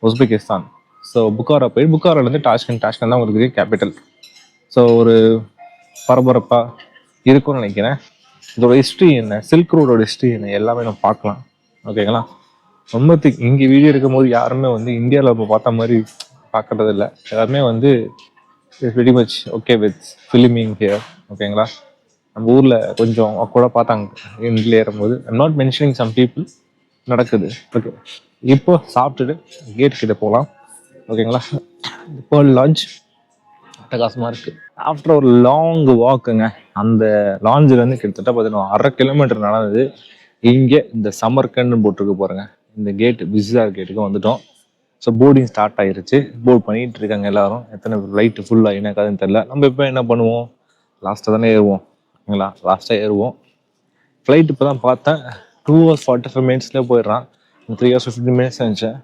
உஸ்பெகிஸ்தான் ஸோ புக்காரா போய் புக்காராலேருந்து டாஷ்கண்ட் டாஷ்கண்ட் தான் உங்களுக்கு கேபிட்டல் ஸோ ஒரு பரபரப்பாக இருக்கும்னு நினைக்கிறேன். இதோட ஹிஸ்ட்ரி என்ன? சில்க் ரோடோட ஹிஸ்ட்ரி என்ன? எல்லாமே நம்ம பார்க்கலாம். ஓகேங்களா ரொம்ப இங்கே வீடியோ எடுக்கும்போது யாருமே வந்து இந்தியாவில் நம்ம பார்த்த மாதிரி பார்க்கறது இல்லை. எல்லாருமே வந்து very much okay with filming here ஓகேங்களா நம்ம ஊரில் கொஞ்சம் கூட பார்த்தாங்க. இண்டில் ஏறும்போது. I'm not mentioning some people நடக்குது. ஓகே இப்போ சாப்பிட்டுட்டு கேட் கிட்ட போகலாம் ஓகேங்களா இப்போ லான்ச் அட்டகாசமாக இருக்குது ஆஃப்டர் ஒரு லாங் வாக்குங்க அந்த லாஞ்சிலேருந்து கிட்டத்தட்ட பார்த்தீங்கன்னா அரை கிலோமீட்டர் நடந்தது. இங்கே இந்த சமர்கன்னு போட்டிருக்கு பாருங்க. இந்த கேட் பிஸியாக கேட்டுக்கு வந்துட்டோம். ஸோ போர்டிங் ஸ்டார்ட் ஆயிருச்சு. போர்ட் பண்ணிட்டு இருக்காங்க எல்லாரும். எத்தனை லைட்டு ஃபுல்லாக என்ன கதைன்னு தெரியல. நம்ம இப்போ என்ன பண்ணுவோம்? லாஸ்ட்டாக தானே ஏறுவோம். ஓகேங்களா லாஸ்ட்டாக ஏறுவோம். ஃப்ளைட் இப்போ தான் பார்த்தேன். டூ ஹவர்ஸ் ஃபார்ட்டி ஃபைவ் மினிட்ஸ்லேயே போயிடுறான். த்ரீ ஹவர்ஸ் ஃபிஃப்டி மினிட்ஸ் இருந்துச்சேன்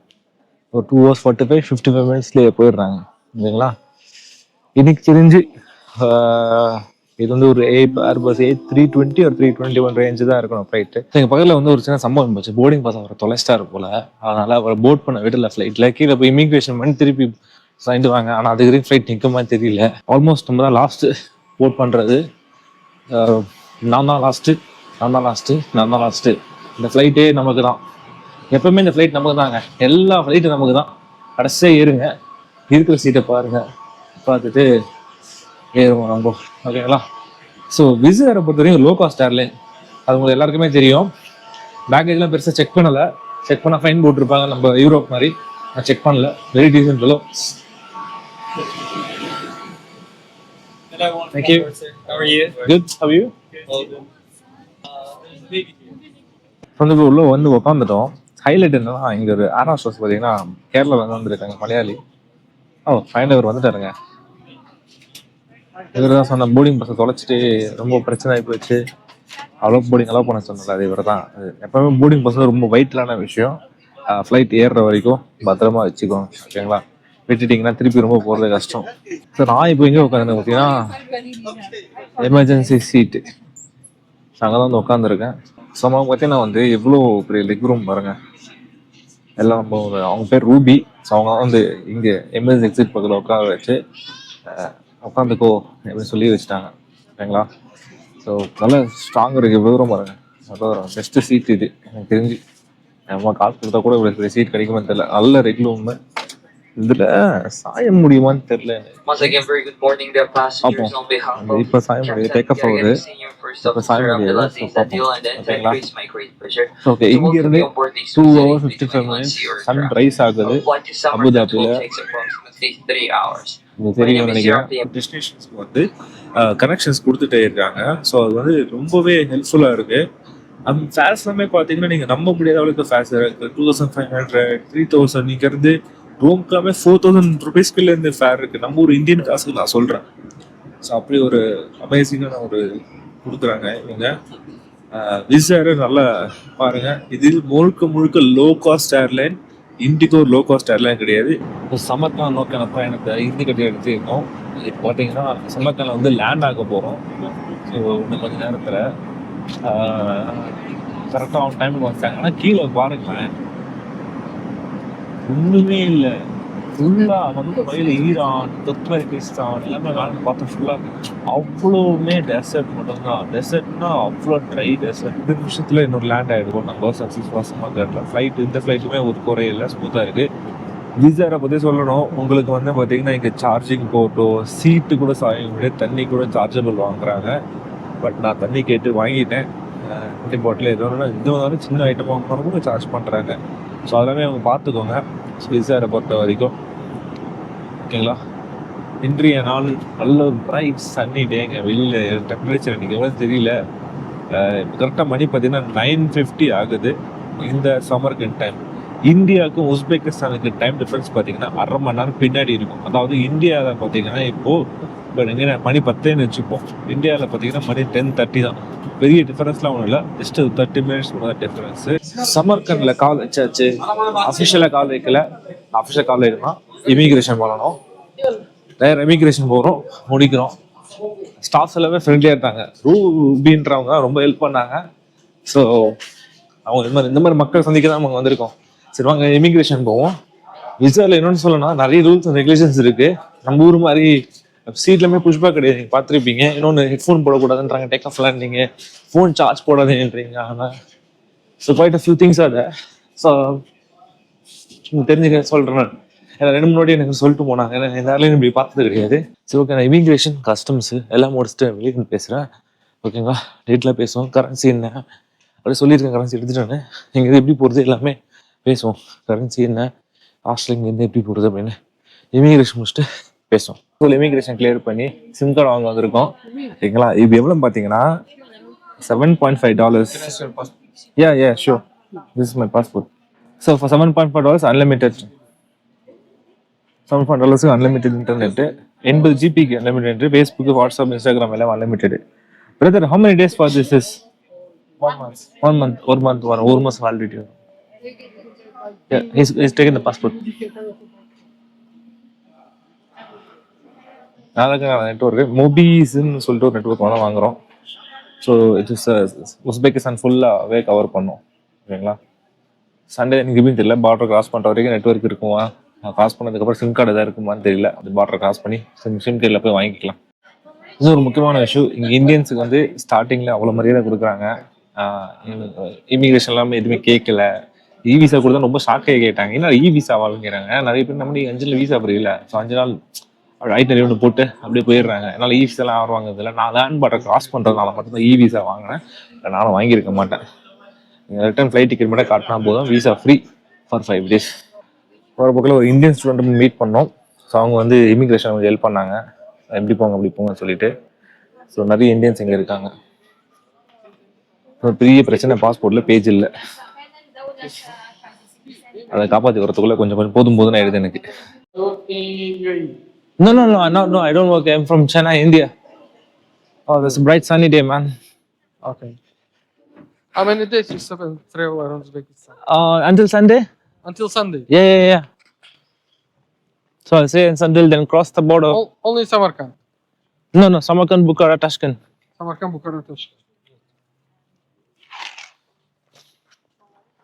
ஒரு two hours forty five fifty five மினிட்ஸ்லேயே போயிடுறாங்க. ஓகேங்களா எனக்கு தெரிஞ்சு இது வந்து ஒரு a Airbus A three twenty ஒரு த்ரீ டுவெண்ட்டி ஒன் ரேஞ்சு தான் இருக்கணும் ஃப்ளைட்டு எங்கள் பக்கத்தில் வந்து ஒரு சின்ன சம்பவம் போச்சு போர்டிங் பாஸ் அவரை தொலைச்சிட்டாரு போல. அதனால் அவரை போட் பண்ண விடல ஃப்ளைட்டில் கீழே போய் இமிக்ரேஷன் பண்ணி திருப்பி சைண்டு வாங்க. ஆனால் அதுக்கு ஃப்ளைட் நிற்குமா தெரியல. ஆல்மோஸ்ட் நம்ம தான் லாஸ்ட்டு போட் பண்ணுறது நான் தான் லாஸ்ட்டு நான் தான் லாஸ்ட்டு நான் தான் லாஸ்ட்டு இந்த ஃப்ளைட்டே நமக்கு தான். எப்பவுமே இந்த ஃப்ளைட் நமக்கு தாங்க. எல்லா ஃப்ளைட்டும் நமக்கு தான். கடைசியாக ஏறுங்க. இருக்கிற சீட்டை பாருங்கள் பார்த்துட்டு ஏறுவோம் நம்ம. ஓகேங்களா? ஸோ விசிட்டரை பொறுத்த வரைக்கும் லோ காஸ்ட் ஏர்லைன் அது உங்களுக்கு எல்லாருக்குமே தெரியும். பேக்கேஜ்லாம் பெருசாக செக் பண்ணலை. செக் பண்ணால் ஃபைன் போட்டிருப்பாங்க. நம்ம யூரோப் மாதிரி. நான் செக் பண்ணல. Very decent low Thank you. How are you? Good. How are you? வந்து இப்போ உள்ள வந்து உட்காந்துட்டோம் ஹைலைட் என்னன்னா இங்க ஒரு ஏர் ஹோஸ்டஸ் பார்த்தீங்கன்னா கேரளால இருந்து வந்திருக்காங்க மலையாளி. ஓ ஃபைன் இவர் வந்துட்டாருங்க. இவர் தான் சொன்ன போர்டிங் பஸ்ஸை தொலைச்சிட்டு ரொம்ப பிரச்சனை ஆகி போச்சு. அவ்வளோ போர்டிங் அலோவ் பண்ண சொன்னல அது இவர் தான் எப்பவுமே போர்டிங் பஸ் ரொம்ப வெயிட்லான விஷயம். ஃப்ளைட் ஏறுற வரைக்கும் பத்திரமா வச்சுக்கோங்க ஓகேங்களா விட்டுட்டீங்கன்னா திருப்பி ரொம்ப போகிறது கஷ்டம். ஸோ நான் இப்போ எங்கே உட்காந்து பார்த்தீங்கன்னா எமர்ஜென்சி சீட்டு அங்கே தான் வந்து உட்காந்துருக்கேன் ஸோ அவங்க பார்த்தீங்கன்னா வந்து எவ்வளோ பெரிய லெக் ரூம் பாருங்க. எல்லாம் நம்ம அவங்க பேர் ரூபி. ஸோ அவங்க வந்து இங்கே எமர்ஜென்சி எக்ஸிட் பக்கத்தில் உட்கார வச்சு உட்காந்துக்கோ அப்படின்னு சொல்லி வச்சுட்டாங்க. ஓகேங்களா ஸோ நல்ல ஸ்ட்ராங் இருக்கு. எவ்வளோ தூரம் பாருங்க. அதான் பெஸ்ட்டு சீட் இது. எனக்கு தெரிஞ்சு. நம்ம காசு கொடுத்தா கூட இவ்வளோ சீட் கிடைக்குமான்னு தெரியல. நல்ல ரெட் ரூம் இதில் சாய முடியுமான்னு தெரியல of இப்ப சாய முடியாது. டேக் ஆஃப் ஆகுது இப்ப சாய முடியாது. பார்ப்போம் ஓகேங்களா ஓகே இங்க இருந்து two hours fifty five minutes sunrise ஆகுது. அபுதாபில. தெரியும் நினைக்கிறேன். டெஸ்டினேஷன்ஸ்க்கு வந்து கனெக்ஷன்ஸ் கொடுத்துட்டே இருக்காங்க. ஸோ அது வந்து ரொம்பவே ஹெல்ப்ஃபுல்லாக இருக்கு. அந்த ஃபேர்ஸ் எல்லாமே பார்த்தீங்கன்னா நீங்கள் நம்ப முடியாத அளவுக்கு ஃபேர்ஸ் இருக்கு. Two thousand five hundred three thousand நீங்கள் இருந்து ரூம்க்காமே ஃபோர் தௌசண்ட் ருபீஸ்க்குள்ள இருந்து ஃபேர் இருக்கு. நம்ம ஒரு இந்தியன் காசுக்கு நான் சொல்கிறேன் ஸோ அப்படி ஒரு அமேசிங்கான ஒரு கொடுக்குறாங்க இவங்க. விசார் நல்லா பாருங்க. இது முழுக்க முழுக்க low cost airline IndiGo low cost airline கிடையாது. இப்போ சமர்கான் நோக்கான பயணத்தை இந்தி கட்டி எடுத்துருக்கோம் இப்போ பார்த்தீங்கன்னா சமர்கானில் வந்து லேண்ட் ஆக போகிறோம் ஸோ இன்னும் கொஞ்சம் நேரத்தில் கரெக்டாக ஆன் டைமுக்கு வந்துட்டாங்க. ஆனால் கீழே பாருங்களேன். ஒன்றுமே இல்லை. ஃபுல்லாக வந்து வயல் ஈரான் துர்க்மெனிஸ்தான் எல்லாமே நான் பார்த்தேன் ஃபுல்லாக அவ்வளோவுமே டெசர்ட் மட்டும்தான். டெசர்ட்னா அவ்வளோ ட்ரை டெசர்ட் ரெண்டு நிமிஷத்தில் இன்னொரு லேண்ட் ஆகிடுவோம் நம்ம சக்ஸஸ்ஃபுல்லாக தெரியல ஃப்ளைட் இந்த ஃப்ளைட்டுமே ஒரு குறையில ஸ்மூத்தாக இருக்குது விசாரை பற்றி சொல்லணும். உங்களுக்கு வந்து பார்த்தீங்கன்னா இங்கே சார்ஜிங் போட்டோ சீட்டு கூட சாய தண்ணி கூட சார்ஜபிள் வாங்குறாங்க. பட் நான் தண்ணி கேட்டு வாங்கிட்டேன். தண்ணி பாட்டில் எது வேணாலும் எது வந்தாலும் சின்ன ஐட்டம் வாங்கினாலும் கூட சார்ஜ் பண்ணுறாங்க ஸோ அதெல்லாமே அவங்க பார்த்துக்கோங்க. விசாரை பொறுத்த வரைக்கும். ஓகேங்களா? இன்றைய நாள் நல்ல பிரைட் சன்னி டேங்க வெளியில் டெம்பரேச்சர் இன்றைக்கி எவ்வளோ தெரியல. கரெக்டாக மணி பார்த்தீங்கன்னா நைன் ஃபிஃப்டி ஆகுது. இந்த சம்மருக்கு டைம் இந்தியாவுக்கும் உஸ்பெகிஸ்தானுக்கு டைம் டிஃப்ரென்ஸ் பார்த்தீங்கன்னா அரை மணி நேரம் பின்னாடி இருக்கும். அதாவது இந்தியாவில் பார்த்தீங்கன்னா இப்போது இப்போ இங்கே மணி பத்தேன்னு வச்சுப்போம். இந்தியாவில் பார்த்தீங்கன்னா மணி டென் தேர்ட்டி தான். பெரிய டிஃபரன்ஸ்லாம் ஒன்றும் இல்லை. ஜஸ்ட் தேர்ட்டி மினிட்ஸ் தான் டிஃபரன்ஸ் சமர்கண்டில் கால் வச்சாச்சு. அஃபிஷியலாக கால் வைக்கல. அஃபிஷியல் கால் வைக்கணும்? இமிக்ரேஷன் பண்ணணும் டயர் இமிக்ரேஷன் போகிறோம் முடிக்கிறோம். ஸ்டாஃப்ஸ் எல்லாமே ஃப்ரெண்ட்லியாக இருந்தாங்க. ரூபின்றவங்க ரொம்ப ஹெல்ப் பண்ணாங்க. ஸோ அவங்க இந்த மாதிரி இந்த மாதிரி மக்கள் சந்திக்க தான் அவங்க வந்திருக்கோம். சரி வாங்க இமிக்ரேஷன் போவோம். விசாவில் என்னென்னு சொல்லணும்னா நிறைய ரூல்ஸ் அண்ட் ரெகுலேஷன்ஸ் இருக்குது நம்ம ஊர் மாதிரி சீட்லமே புஷ்பேக் கிடையாது. நீங்கள் பார்த்துருப்பீங்க. இன்னொன்று ஹெட்ஃபோன் போடக்கூடாதுன்றாங்க. டேக் ஆஃப் லேண்டிங்க ஃபோன் சார்ஜ் போடாதுன்றீங்க. ஆனால் so quite a few things அதை ஸோ தெரிஞ்சுக்க சொல்கிறேன் நான். ஏன்னா ரெண்டு முன்னாடி எனக்கு சொல்லிட்டு போனாங்க. ஏன்னா இந்த இப்படி பார்த்தது கிடையாது. சரி ஓகே நான் இமிக்ரேஷன் கஸ்டம்ஸ் எல்லாம் முடிச்சுட்டு வெளியே வந்து பேசுகிறேன் ஓகேங்களா டேட்டில் பேசுவோம். கரன்சி என்ன? அப்படியே சொல்லியிருக்கேன். கரன்சி எடுத்துட்டானே நீங்கள் எப்படி போகிறது எல்லாமே பேசுவோம். கரன்சி என்ன? ஹாஸ்டல் இங்கேருந்து எப்படி போகிறது அப்படின்னு. இமிக்ரேஷன் முடிச்சுட்டு பேசுவோம். ஸ்கூல் இமிகிரேஷன் கிளியர் பண்ணி சிம் கார்டு வாங்க வந்திருக்கோம். ஓகேங்களா இது எவ்வளோ பார்த்தீங்கன்னா seven point five dollars yeah yeah sure this is my passport so for seven point five dollars unlimited seven point டாலர்ஸுக்கு unlimited internet எண்பது ஜிபிக்கு அன்லிமிட்டெட் ஃபேஸ்புக் வாட்ஸ்அப் இன்ஸ்டாகிராம் எல்லாம் unlimited brother how many days for this is? One month ஒரு மந்த் வரும் ஒரு மாசம் validity வரும் Yeah, he's, he's taken the network மொபீஸ்ன்னு சொல்லிட்டு ஒரு நெட்ஒர்க் தான் வாங்குறோம். ஸோ இட்ஸ் உஸ்பெகிஸ்தான் ஃபுல்லாகவே கவர் பண்ணோம். ஓகேங்களா சண்டே எனக்கு எப்படின்னு தெரியல. பார்டர் கிராஸ் பண்ணுற வரைக்கும் நெட்ஒர்க் இருக்குமா? கிராஸ் பண்ணதுக்கப்புறம் சிம் கார்டு எதாவது இருக்குமான்னு தெரியல. அது பார்டர் கிராஸ் பண்ணி சிம் சிம் கார்டில் போய் வாங்கிக்கலாம். இது ஒரு முக்கியமான இஷ்யூ இங்கே இந்தியன்ஸுக்கு வந்து ஸ்டார்டிங்கில் அவ்வளோ மரியாதை கொடுக்குறாங்க. இமிக்ரேஷன் எல்லாமே எதுவுமே கேட்கல. இ விசா கூட தான் ரொம்ப ஷாக்கே கேட்டாங்க. ஏன்னா இ விசா வாங்கிக்கிறாங்க நிறைய பேர் நம்ம அஞ்சு விசா புரியல. ஸோ அஞ்சு நாள் ஐட்டரி ஒன்று போட்டு அப்படியே போயிடுறாங்க. என்னால் இ விசாலாம் யாரும் வாங்குறதில்ல. நான் லேண்ட் பார்டர் கிராஸ் பண்ணுறதுனால மட்டும்தான் இ விசா வாங்கினேன் நானும் வாங்கியிருக்க மாட்டேன். நீங்கள் ரிட்டர்ன் ஃப்ளைட் டிக்கெட் மட்டும் காட்டினா போதும். Visa free for five days போகிற பக்கத்தில் ஒரு இந்தியன் ஸ்டூடெண்ட் மீட் பண்ணோம். ஸோ அவங்க வந்து இமிக்ரேஷன் கொஞ்சம் ஹெல்ப் பண்ணாங்க. எப்படி போங்க அப்படி போங்கன்னு சொல்லிட்டு. ஸோ நிறைய இந்தியன்ஸ் இங்கே இருக்காங்க. ஒரு பெரிய பிரச்சனை பாஸ்போர்ட்டில் பேஜ் இல்லை. அதை காப்பாற்றி வரதுக்குள்ள கொஞ்சம் கொஞ்சம் போதும் போதும் ஆயிடுது எனக்கு. No, no, no, no, no, I don't work. I'm from Chennai, India. Oh, there's a bright sunny day, man. Okay. How many days you spend travel around Uzbekistan? Uh, until Sunday? Until Sunday. Yeah, yeah, yeah. So I say until then cross the border. Only Samarkand. No, no, Samarkand, Bukhara, Tashkent. Samarkand, Bukhara, Tashkent.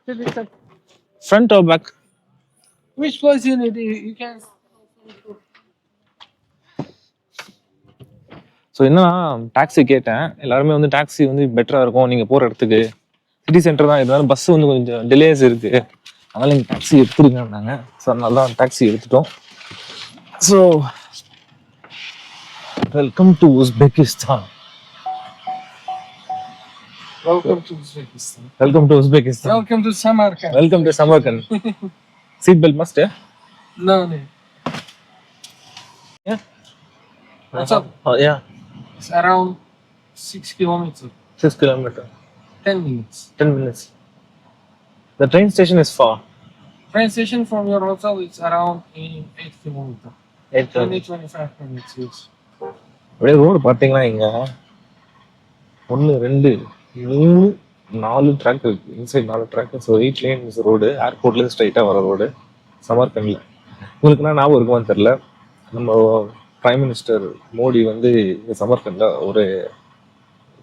Did you check Front or back? Which place you need? You, you can. So என்னன்னா taxi கேட்டேன். எல்லாருமே வந்து taxi வந்து பெட்டராக இருக்கும். நீங்கள் போகிற இடத்துக்கு. சிட்டி சென்டர் தான். இருந்தாலும் பஸ் வந்து கொஞ்சம் டிலேஸ் இருக்கு. அதனால நீங்கள் டாக்ஸி எடுத்துருங்கன்னாங்க ஸோ அதனால தான் டாக்ஸி எடுத்துட்டோம். So welcome to Uzbekistan Welcome to Uzbekistan. Welcome to Uzbekistan Welcome to Samarkand. Welcome to Samarkand seat belt must No, no. Yeah. What's up? Yeah It's around six kilometers. Six kilometer Ten minutes. Ten minutes the train station is far Train station from your hotel is around in eight kilometers. Eight 20, 25 minutes. Yes. அப்படியே road பார்த்தீங்கன்னா இங்க ஒன்று ரெண்டு மூணு நாலு track இருக்கு inside நாலு track so eight lanes road ஏர்போர்ட்லேருந்து ஸ்ட்ரைட்டாக வர ரோடு சமர்கண்டில் உங்களுக்குன்னா ஞாபகம் இருக்குமான்னு தெரில நம்ம பிரைம் மினிஸ்டர் மோடி வந்து இந்த சமர்கண்டில் ஒரு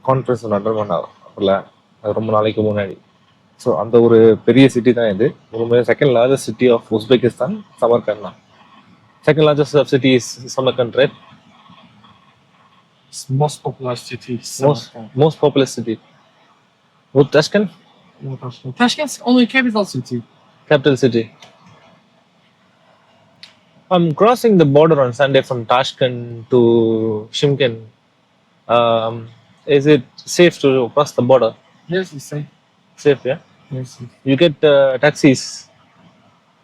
கான்ஃபரன்ஸ் அட்டன் பண்ணார் அப்பல ரொம்ப நாளைக்கு முன்னாடி ஸோ அந்த ஒரு பெரிய சிட்டி தான் இது ஒரு second largest city of Uzbekistan Samarkand தான் second largest city is Samarkand right most popular city. most most populous city. With Tashkent, No, Tashkent. Tashkent's only capital city. capital city. I'm crossing the border on Sunday from Tashkent to Shimkin. Um, is it safe to cross the border? Yes, it's safe. Safe, yeah. Yes. You get uh, taxis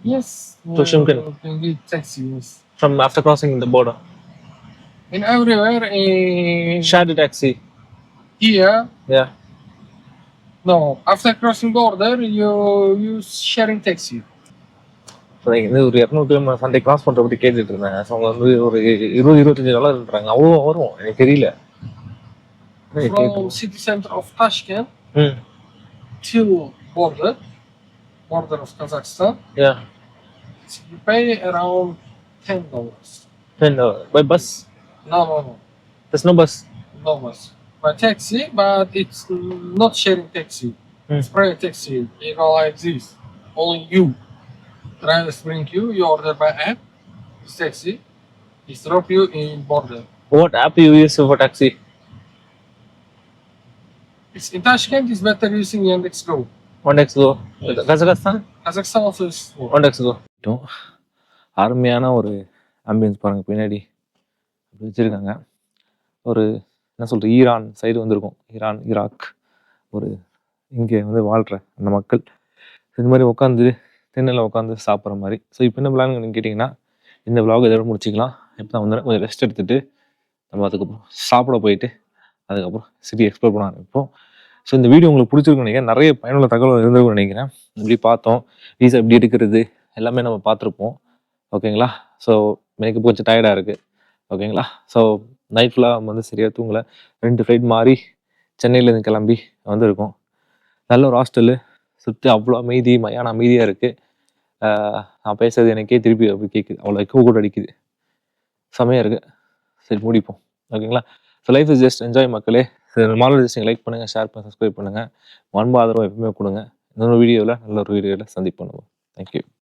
Yes. To Shimkin. You can get taxi, yes. from after crossing the border. In everywhere in Shadow taxi, here, yeah. no. After crossing border, you use sharing taxi. So இது ஒரு இரநூறு kilometre Sunday cross பண்ணுற பற்றி கேட்டுட்டு இருந்தேன் so அவங்க வந்து ஒரு இருபது இருபத்தஞ்சு டாலர் இருக்காங்க அவ்வளோ வரும் எனக்கு தெரியல From city center of Tashkent ம் till border, border of Kazakhstan, yeah you pay around ten dollars. And uh, by bus, No, no, no, there's no bus. no bus. By taxi, but it's not sharing taxi. Hmm. It's private taxi. You know, like this. Only you. Drivers bring you. You order by app. It's taxi. It's drop you in border. What app you use for taxi? It's in Tashkent. It's better using Yandex Go. Ondex Go. Kazakhstan? Kazakhstan also is. Ondex Go. அருமையான ஒரு ambience பாருங்க பின்னாடி அப்படி வச்சிருக்காங்க ஒரு என்ன சொல்றது Iran side வந்திருக்கும் ஈரான் ஈராக் ஒரு இங்கே வந்து வாழ்கிற அந்த மக்கள் இந்த மாதிரி உட்காந்து திண்ணில் உட்காந்து சாப்பிட்ற மாதிரி. ஸோ இப்போ என்ன பிளான் கேட்டிங்கன்னா இந்த vlog இதோட முடிச்சிக்கலாம். இப்போ தான் வந்து கொஞ்சம் ரெஸ்ட் எடுத்துகிட்டு நம்ம அதுக்கப்புறம் சாப்பிட போயிட்டு அதுக்கப்புறம் சிட்டி எக்ஸ்ப்ளோர் பண்ண ஆரம்பிப்போம். ஸோ இந்த வீடியோ உங்களுக்கு பிடிச்சிருக்குன்னு நினைக்கிறேன். நிறைய பயனுள்ள தகவல் இருந்திருக்கும்னு நினைக்கிறேன். இப்படி பார்த்தோம். வீசா எப்படி எடுக்கிறது எல்லாமே நம்ம பார்த்துருப்போம். ஓகேங்களா ஸோ எனக்கு கொஞ்சம் டயர்டாக இருக்குது ஓகேங்களா ஸோ நைட் ஃபுல்லாக நம்ம வந்து சரியாக தூங்கலை. ரெண்டு ஃப்ளைட் மாறி சென்னையிலேருந்து கிளம்பி வந்திருக்கோம். நல்ல ஒரு ஹாஸ்டலு சுற்றி அவ்வளோ அமைதி மயான அமைதியாக இருக்குது நான் பேசுறது எனக்கே திருப்பி அப்படி கேட்குது அவ்வளோ எக்கோ கூட அடிக்குது. செமையாக இருக்குது சரி முடிப்போம். ஓகேங்களா? So life is just enjoy மக்களே. மாடல் ஜஸ்ட் லைக் பண்ணுங்கள் ஷேர் பண்ணி சப்ஸ்கிரைப் பண்ணுங்கள் அன்பு ஆதரவு எப்பவுமே கொடுங்க. இன்னொரு வீடியோவில் நல்ல ஒரு வீடியோவில் சந்திப்போம் நம்ம. தேங்க்யூ